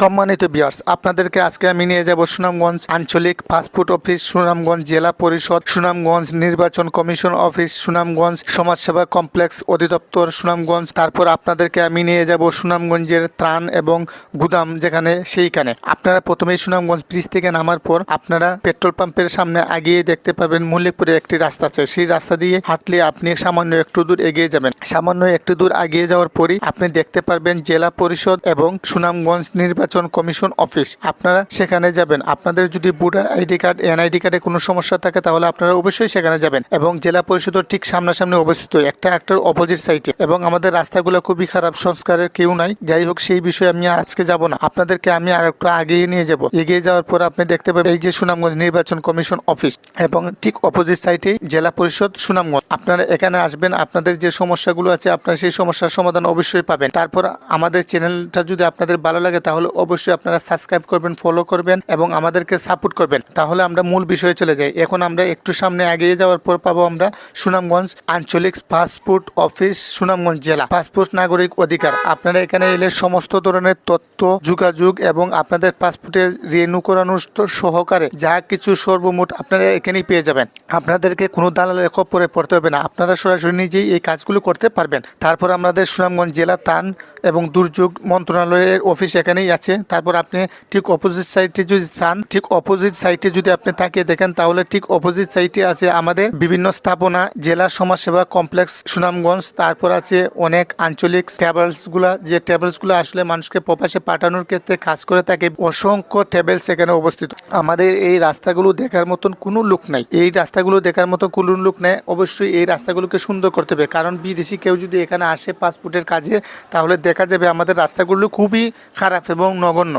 সম্মানিত বিয়ার্স আপনাদেরকে আজকে আমি নিয়ে যাব সুনামগঞ্জ আঞ্চলিক পাসপোর্ট অফিস সুনামগঞ্জ জেলা পরিষদ, সুনামগঞ্জ নির্বাচন কমিশন অফিস সুনামগঞ্জ সমাজসেবা কমপ্লেক্স অধিদপ্তর, সুনামগঞ্জ। তারপর আপনাদেরকে আমি নিয়ে যাব সুনামগঞ্জের ত্রাণ এবং গুদাম যেখানে সেইখানে। আপনারা প্রথমেই সুনামগঞ্জ ব্রিজ থেকে নামার পর আপনারা পেট্রোল পাম্পের সামনে আগিয়ে দেখতে পাবেন মল্লিকপুরে একটি রাস্তা আছে। সেই রাস্তা দিয়ে হাঁটলে আপনি সামান্য একটু দূর এগিয়ে যাবেন। সামান্য একটু দূর এগিয়ে যাওয়ার পরই আপনি দেখতে পারবেন জেলা পরিষদ এবং সুনামগঞ্জ নির্বাচন কমিশন অফিস। আপনারা সেখানে যাবেন। আপনাদের যদি ভোটার আইডি কার্ড, এনআইডি কার্ডে কোনো সমস্যা থাকে, তাহলে আপনারা অবশ্যই সেখানে যাবেন এবং জেলা পরিষদের ঠিক সামনাসামনি অবস্থিত। একটা একটার অপোজিট সাইটে এবং আমাদের রাস্তাগুলো খুবই খারাপ, সংস্কারের কেউ নাই। যাই হোক, সেই বিষয়ে আমি আজকে যাব না। আপনাদেরকে আমি আর একটু আগিয়ে নিয়ে যাব। এগিয়ে যাওয়ার পর আপনি দেখতে পাবেন এই যে সুনামগঞ্জ নির্বাচন কমিশন অফিস এবং ঠিক অপোজিট সাইডে জেলা পরিষদ সুনামগঞ্জ। আপনারা এখানে আসবেন, আপনাদের যে সমস্যাগুলো আছে, আপনারা সেই সমস্যার সমাধান অবশ্যই পাবেন। তারপর আমাদের চ্যানেলটা যদি আপনাদের ভালো লাগে, তাহলে অবশ্যই আপনারা সাবস্ক্রাইব করবেন ফলো করবেন এবং আমাদেরকে সাপোর্ট করবেন। তাহলে আমরা মূল বিষয়ে চলে যাই। এখন আমরা একটু সামনে এগিয়ে যাওয়ার পর পাবো আমরা সুনামগঞ্জ আঞ্চলিক পাসপোর্ট অফিস সুনামগঞ্জ জেলা। পাসপোর্ট নাগরিক অধিকার। আপনারা এখানে এলে সমস্ত ধরনের তথ্য, যোগাযোগ এবং আপনাদের পাসপোর্টের রেনু করানোর সহকারে যা কিছু সর্বমোট আপনারা এখানেই পেয়ে যাবেন। আপনাদেরকে কোনো দালালের খপ্পরে পড়তে হবে না। আপনারা সরাসরি নিজেই এই কাজগুলো করতে পারবেন। তারপর আমাদের সুনামগঞ্জ জেলা তান এবং দুর্যোগ মন্ত্রণালয়ের অফিস এখানেই আছে। তারপর আপনি ঠিক অপোজিট সাইডে যদি চান, ঠিক অপোজিট সাইডে যদি আপনি তাকিয়ে দেখেন, তাহলে ঠিক অপোজিট সাইডে আছে আমাদের বিভিন্ন স্থাপনা, জেলা সমাজসেবা কমপ্লেক্স সুনামগঞ্জ, তারপর আছে অনেক আঞ্চলিক ট্রাভেলসগুলা, যে ট্রাভেলসগুলো আসলে মানুষকে প্রবাসে পাঠানোর ক্ষেত্রে কাজ করে থাকে। অসংখ্য ট্রাভেলস এখানে অবস্থিত আমাদের এই রাস্তাগুলো দেখার মতন কোনো লোক নাই। এই রাস্তাগুলো দেখার মতো কোনো লোক নেই। অবশ্যই এই রাস্তাগুলোকে সুন্দর করতে হবে। কারণ বিদেশি কেউ যদি এখানে আসে পাসপোর্টের কাজে, তাহলে দেখা যাবে আমাদের রাস্তাগুলো খুবই খারাপ এবং নগণ্য।